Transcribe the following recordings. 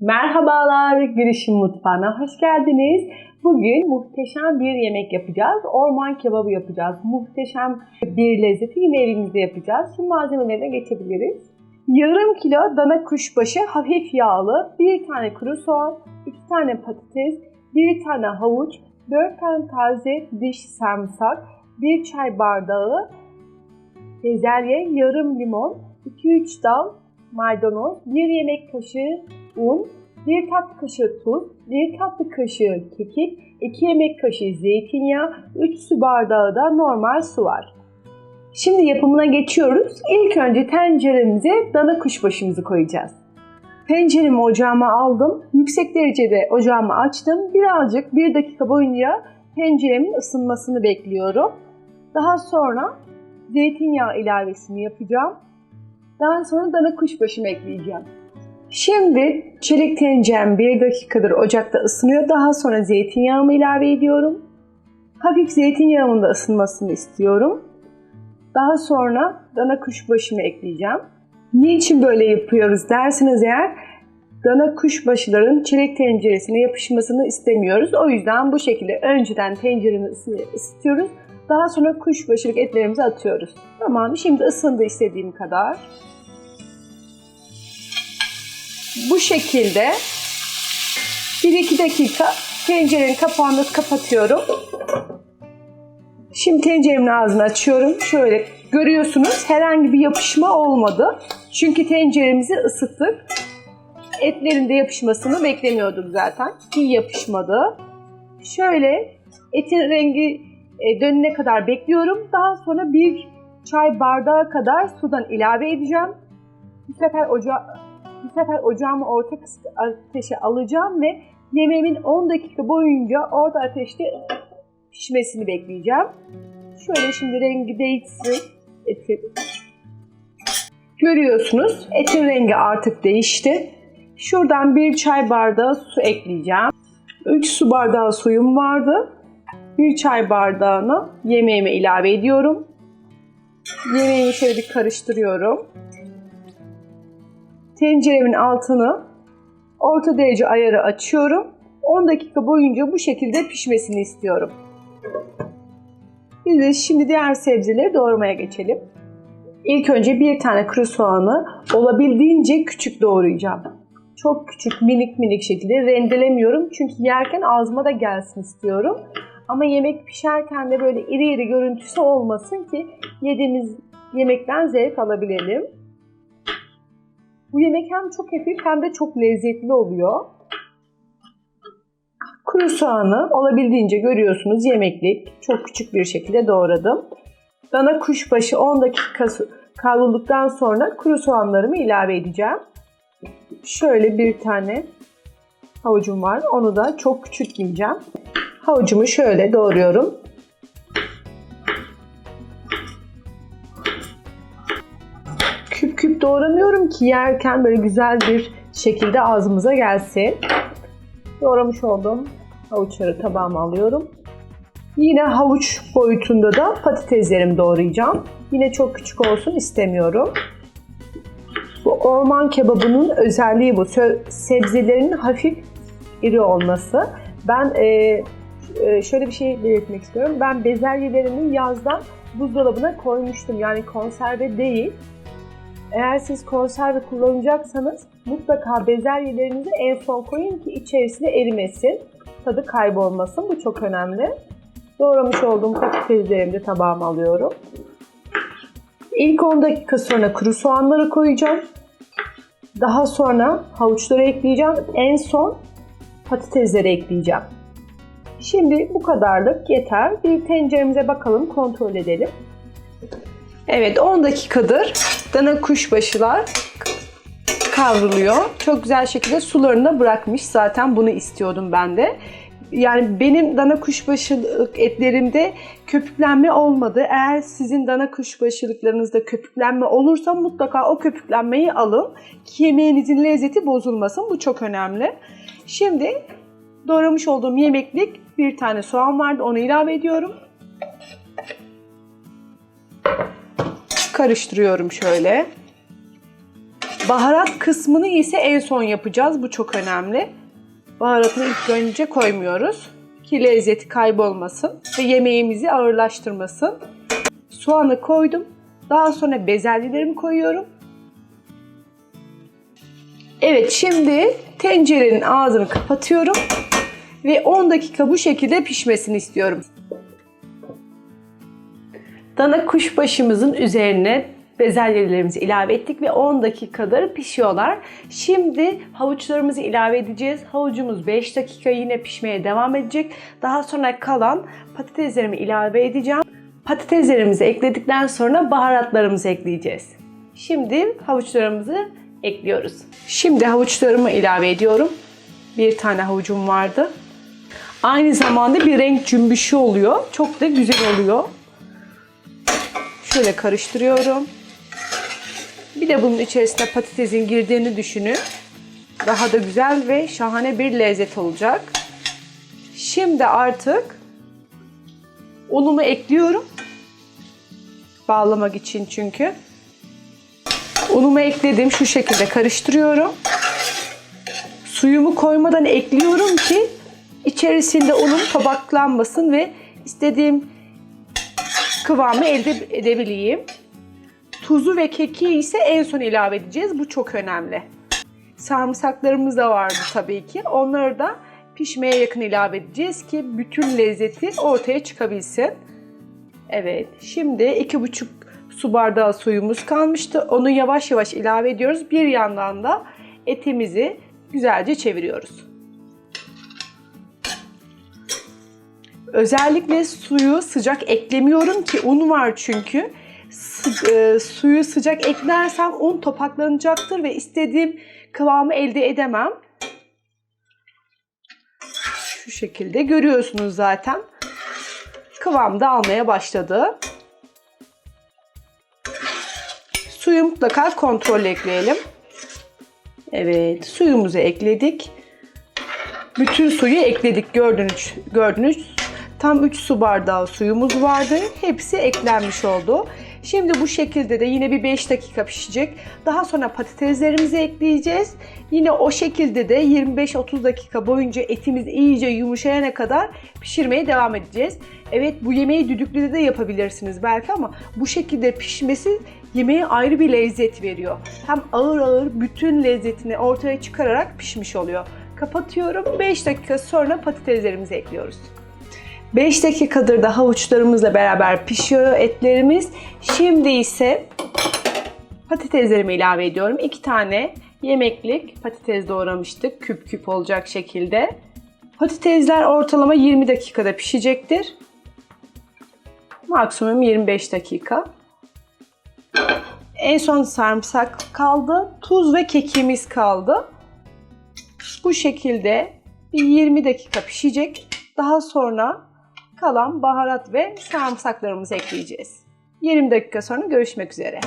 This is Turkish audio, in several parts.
Merhabalar, Girişim Mutfağı'na hoş geldiniz. Bugün muhteşem bir yemek yapacağız. Orman kebabı yapacağız. Muhteşem bir lezzeti yine evimizde yapacağız. Şimdi malzemelerine geçebiliriz. Yarım kilo dana kuşbaşı hafif yağlı, bir tane kuru soğan, iki tane patates, bir tane havuç, dört tane taze diş sarımsak, bir çay bardağı bezelye, yarım limon, 2-3 dal maydanoz, 1 yemek kaşığı un, 1 tatlı kaşığı tuz, 1 tatlı kaşığı kekik, 2 yemek kaşığı zeytinyağı, 3 su bardağı da normal su var. Şimdi yapımına geçiyoruz. İlk önce tenceremize dana kuşbaşımızı koyacağız. Tenceremi ocağıma aldım. Yüksek derecede ocağımı açtım. Birazcık 1 dakika boyunca tenceremin ısınmasını bekliyorum. Daha sonra zeytinyağı ilavesini yapacağım. Daha sonra dana kuşbaşımı ekleyeceğim. Şimdi çelik tencerem 1 dakikadır ocakta ısınıyor. Daha sonra zeytinyağımı ilave ediyorum. Hafif zeytinyağımın da ısınmasını istiyorum. Daha sonra dana kuşbaşımı ekleyeceğim. Niçin böyle yapıyoruz dersiniz eğer dana kuşbaşıların çelik tenceresine yapışmasını istemiyoruz. O yüzden bu şekilde önceden tenceremizi ısıtıyoruz. Daha sonra kuşbaşılık etlerimizi atıyoruz. Tamam şimdi ısındı istediğim kadar. Bu şekilde 1-2 dakika tencerenin kapağını kapatıyorum. Şimdi tenceremin ağzını açıyorum. Şöyle görüyorsunuz herhangi bir yapışma olmadı. Çünkü tenceremizi ısıttık. Etlerin de yapışmasını beklemiyorduk zaten. İyi yapışmadı. Şöyle etin rengi e, dönene kadar bekliyorum. Daha sonra bir çay bardağı kadar sudan ilave edeceğim. Bu sefer ocağı bu sefer ocağımı orta ateşe alacağım ve yemeğimin 10 dakika boyunca orta ateşte pişmesini bekleyeceğim. Şöyle şimdi rengi değişsin etin. Görüyorsunuz etin rengi artık değişti. Şuradan bir çay bardağı su ekleyeceğim. 3 su bardağı suyum vardı. Bir çay bardağına yemeğimi ilave ediyorum. Yemeğimi şöyle bir karıştırıyorum. Tenceremin altını orta derece ayarı açıyorum. 10 dakika boyunca bu şekilde pişmesini istiyorum. Biz de şimdi diğer sebzeleri doğramaya geçelim. İlk önce bir tane kuru soğanı olabildiğince küçük doğrayacağım. Çok küçük, minik minik şekilde rendelemiyorum. Çünkü yerken ağzıma da gelsin istiyorum. Ama yemek pişerken de böyle iri iri görüntüsü olmasın ki yediğimiz yemekten zevk alabilelim. Bu yemek hem çok hafif hem de çok lezzetli oluyor. Kuru soğanı olabildiğince görüyorsunuz yemeklik çok küçük bir şekilde doğradım. Dana kuşbaşı 10 dakika kavrulduktan sonra kuru soğanlarımı ilave edeceğim. Şöyle bir tane havucum var. Onu da çok küçük yiyeceğim. Havucumu şöyle doğruyorum. Doğramıyorum ki yerken böyle güzel bir şekilde ağzımıza gelsin. Doğramış olduğum havuçları tabağıma alıyorum. Yine havuç boyutunda da patateslerimi doğrayacağım. Yine çok küçük olsun istemiyorum. Bu orman kebabının özelliği bu. Sebzelerin hafif iri olması. Ben e, e, şöyle bir şey belirtmek istiyorum. Ben bezelyelerimi yazdan buzdolabına koymuştum. Yani konserve değil. Eğer siz konserve kullanacaksanız mutlaka bezelyelerinizi en son koyun ki içerisinde erimesin. Tadı kaybolmasın. Bu çok önemli. Doğramış olduğum patateslerimi de tabağıma alıyorum. İlk 10 dakika sonra kuru soğanları koyacağım. Daha sonra havuçları ekleyeceğim. En son patatesleri ekleyeceğim. Şimdi bu kadarlık yeter. Bir tenceremize bakalım, kontrol edelim. Evet 10 dakikadır dana kuşbaşılar kavruluyor. Çok güzel şekilde sularını da bırakmış. Zaten bunu istiyordum ben de. Yani benim dana kuşbaşılık etlerimde köpüklenme olmadı. Eğer sizin dana kuşbaşılıklarınızda köpüklenme olursa mutlaka o köpüklenmeyi alın. Ki yemeğinizin lezzeti bozulmasın. Bu çok önemli. Şimdi doğramış olduğum yemeklik bir tane soğan vardı. Onu ilave ediyorum. Karıştırıyorum şöyle. Baharat kısmını ise en son yapacağız. Bu çok önemli. Baharatını ilk önce koymuyoruz. Ki lezzeti kaybolmasın ve yemeğimizi ağırlaştırmasın. Soğanı koydum. Daha sonra bezelyelerimi koyuyorum. Evet şimdi tencerenin ağzını kapatıyorum ve 10 dakika bu şekilde pişmesini istiyorum. Dana kuşbaşımızın üzerine bezelyelerimizi ilave ettik ve 10 dakikadır pişiyorlar. Şimdi havuçlarımızı ilave edeceğiz. Havucumuz 5 dakika yine pişmeye devam edecek. Daha sonra kalan patateslerimi ilave edeceğim. Patateslerimizi ekledikten sonra baharatlarımızı ekleyeceğiz. Şimdi havuçlarımızı ekliyoruz. Şimdi havuçlarımı ilave ediyorum. Bir tane havucum vardı. Aynı zamanda bir renk cümbüşü oluyor. Çok da güzel oluyor. Şöyle karıştırıyorum. Bir de bunun içerisine patatesin girdiğini düşünün. Daha da güzel ve şahane bir lezzet olacak. Şimdi artık unumu ekliyorum. Bağlamak için çünkü. Unumu ekledim. Şu şekilde karıştırıyorum. Suyumu koymadan ekliyorum ki içerisinde unum tabaklanmasın ve istediğim kıvamı elde edebileyim. Tuzu ve keki ise en son ilave edeceğiz. Bu çok önemli. Sarımsaklarımız da vardı tabii ki. Onları da pişmeye yakın ilave edeceğiz ki bütün lezzeti ortaya çıkabilsin. Evet, şimdi 2,5 su bardağı suyumuz kalmıştı. Onu yavaş yavaş ilave ediyoruz. Bir yandan da etimizi güzelce çeviriyoruz. Özellikle suyu sıcak eklemiyorum ki un var çünkü. Sı- e, suyu sıcak eklersem un topaklanacaktır ve istediğim kıvamı elde edemem. Şu şekilde görüyorsunuz zaten. Kıvam da almaya başladı. Suyu mutlaka kontrol ekleyelim. Evet, suyumuzu ekledik. Bütün suyu ekledik gördünüz. Gördünüz. Tam 3 su bardağı suyumuz vardı. Hepsi eklenmiş oldu. Şimdi bu şekilde de yine bir 5 dakika pişecek. Daha sonra patateslerimizi ekleyeceğiz. Yine o şekilde de 25-30 dakika boyunca etimiz iyice yumuşayana kadar pişirmeye devam edeceğiz. Evet bu yemeği düdüklüde de yapabilirsiniz belki ama bu şekilde pişmesi yemeğe ayrı bir lezzet veriyor. Hem ağır ağır bütün lezzetini ortaya çıkararak pişmiş oluyor. Kapatıyorum. 5 dakika sonra patateslerimizi ekliyoruz. 5 dakikadır da havuçlarımızla beraber pişiyor etlerimiz. Şimdi ise patateslerimi ilave ediyorum. 2 tane yemeklik patates doğramıştık. Küp küp olacak şekilde. Patatesler ortalama 20 dakikada pişecektir. Maksimum 25 dakika. En son sarımsak kaldı. Tuz ve kekimiz kaldı. Bu şekilde bir 20 dakika pişecek. Daha sonra kalan baharat ve sarımsaklarımızı ekleyeceğiz. 20 dakika sonra görüşmek üzere.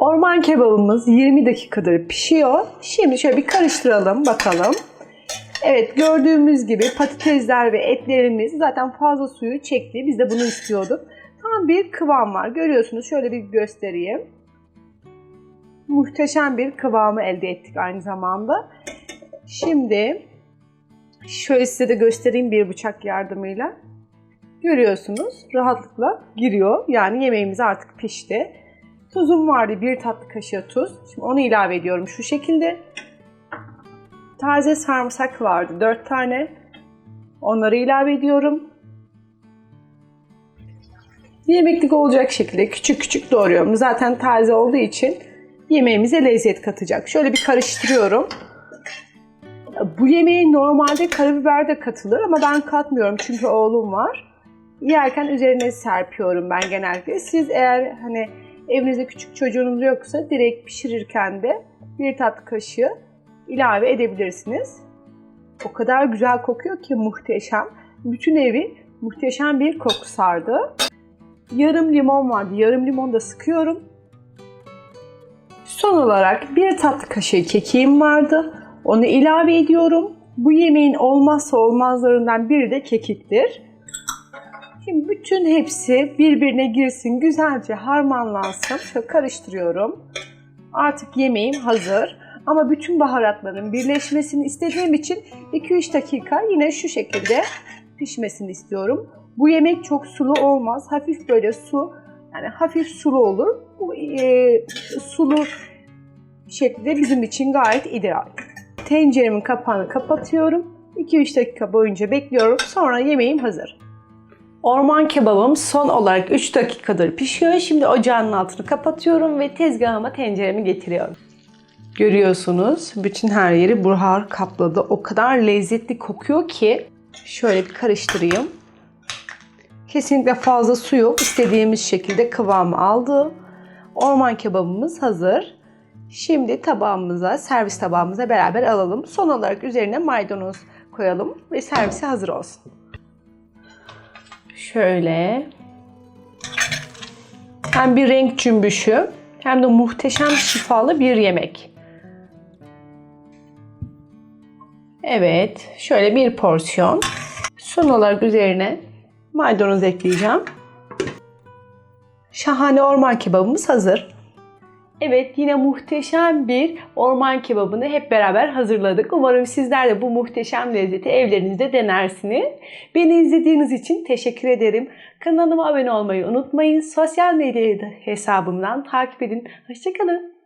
Orman kebabımız 20 dakikadır pişiyor. Şimdi şöyle bir karıştıralım bakalım. Evet gördüğümüz gibi patatesler ve etlerimiz zaten fazla suyu çekti. Biz de bunu istiyorduk. Tam bir kıvam var. Görüyorsunuz şöyle bir göstereyim. Muhteşem bir kıvamı elde ettik aynı zamanda. Şimdi şöyle size de göstereyim bir bıçak yardımıyla. Görüyorsunuz rahatlıkla giriyor. Yani yemeğimiz artık pişti. Tuzum vardı bir tatlı kaşığı tuz. Şimdi onu ilave ediyorum şu şekilde. Taze sarımsak vardı 4 tane. Onları ilave ediyorum. Yemeklik olacak şekilde küçük küçük doğruyorum. Zaten taze olduğu için yemeğimize lezzet katacak. Şöyle bir karıştırıyorum. Bu yemeğe normalde karabiber de katılır ama ben katmıyorum çünkü oğlum var. Yerken üzerine serpiyorum ben genellikle. Siz eğer hani evinizde küçük çocuğunuz yoksa direkt pişirirken de bir tatlı kaşığı ilave edebilirsiniz. O kadar güzel kokuyor ki muhteşem. Bütün evi muhteşem bir koku sardı. Yarım limon vardı. Yarım limon da sıkıyorum. Son olarak bir tatlı kaşığı kekiğim vardı. Onu ilave ediyorum. Bu yemeğin olmazsa olmazlarından biri de kekiktir. Şimdi bütün hepsi birbirine girsin, güzelce harmanlansın. Şöyle karıştırıyorum. Artık yemeğim hazır. Ama bütün baharatların birleşmesini istediğim için 2-3 dakika yine şu şekilde pişmesini istiyorum. Bu yemek çok sulu olmaz. Hafif böyle su, yani hafif sulu olur. Bu e, sulu şekilde bizim için gayet ideal. Tenceremin kapağını kapatıyorum. 2-3 dakika boyunca bekliyorum. Sonra yemeğim hazır. Orman kebabım son olarak 3 dakikadır pişiyor. Şimdi ocağın altını kapatıyorum ve tezgahıma tenceremi getiriyorum. Görüyorsunuz bütün her yeri buhar kapladı. O kadar lezzetli kokuyor ki şöyle bir karıştırayım. Kesinlikle fazla su yok. İstediğimiz şekilde kıvamı aldı. Orman kebabımız hazır. Şimdi tabağımıza, servis tabağımıza beraber alalım. Son olarak üzerine maydanoz koyalım ve servise hazır olsun. Şöyle. Hem bir renk cümbüşü hem de muhteşem şifalı bir yemek. Evet, şöyle bir porsiyon. Son olarak üzerine maydanoz ekleyeceğim. Şahane orman kebabımız hazır. Evet yine muhteşem bir orman kebabını hep beraber hazırladık. Umarım sizler de bu muhteşem lezzeti evlerinizde denersiniz. Beni izlediğiniz için teşekkür ederim. Kanalıma abone olmayı unutmayın. Sosyal medya hesabımdan takip edin. Hoşçakalın.